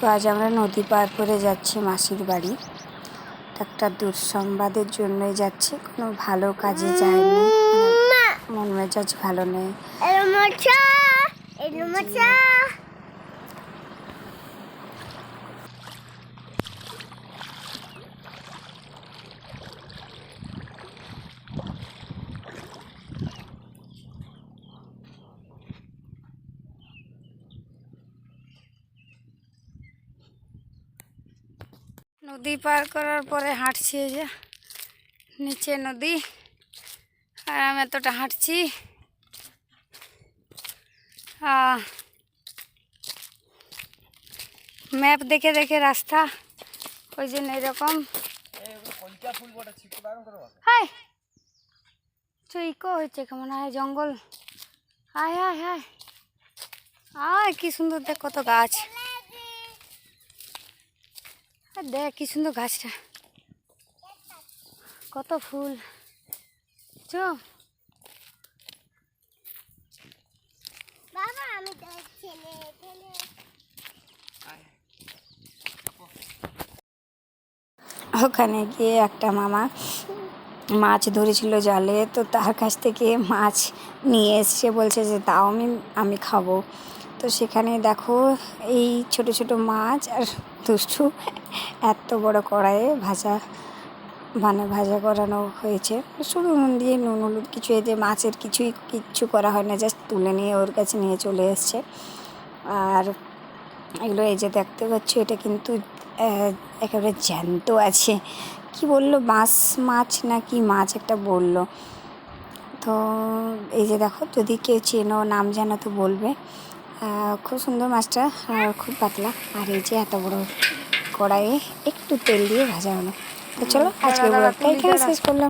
তো আজ আমরা নদী পার করে যাচ্ছি মাসির বাড়ি। একটা দুঃসংবাদের জন্যই যাচ্ছি কোনো ভালো কাজে যায়নি। মন মেজাজ ভালো নেই। নদী পার করার পরে হাঁটছি এই যে, নিচে নদী। আর আমি এতটা হাঁটছি। ম্যাপ দেখে দেখে রাস্তা, ওই জন্য এরকম। হাই! চৈকো হচ্ছে কেমন? হয়, জঙ্গল। হায় হায় হায়। আয়, কি সুন্দর দেখ কত গাছ। আর দেখ কি সুন্দর গাছটা। কত ফুল। চ। বাবা আমি ছেলে ছেলে। ওখানে গিয়ে একটা মামা মাছ ধরেছিল জালে, তো তার কাছ থেকে মাছ নিয়ে এসছে, বলছে যে তাও আমি আমি খাব। তো সেখানে দেখো এই ছোট ছোট মাছ আর দুষ্টু এত বড় কড়াইয়ে ভাজা মানে ভাজা করানো হয়েছে। শুধু নুন দিয়ে, নুন, হলুদ কিছু এতে মাছের কিছুই কিচ্ছু করা হয় না, জাস্ট তুলে নিয়ে ওর কাছে নিয়ে চলে এসছে। আর এগুলো এই যে দেখতে পাচ্ছ এটা কিন্তু একেবারে জ্যান্ত আছে। কি বলল? মাছ মাছ না কি মাছ একটা বলল। তো এই যে দেখো যদি কেউ চেনো নাম জানো তো বলবে। খুব সুন্দর মাছটা খুব পাতলা। আর এই যে এত বড় কড়াইয়ে একটু তেল দিয়ে ভাজা হলো। তো চলো আজকে ব্লগটা এখানে শেষ করলাম।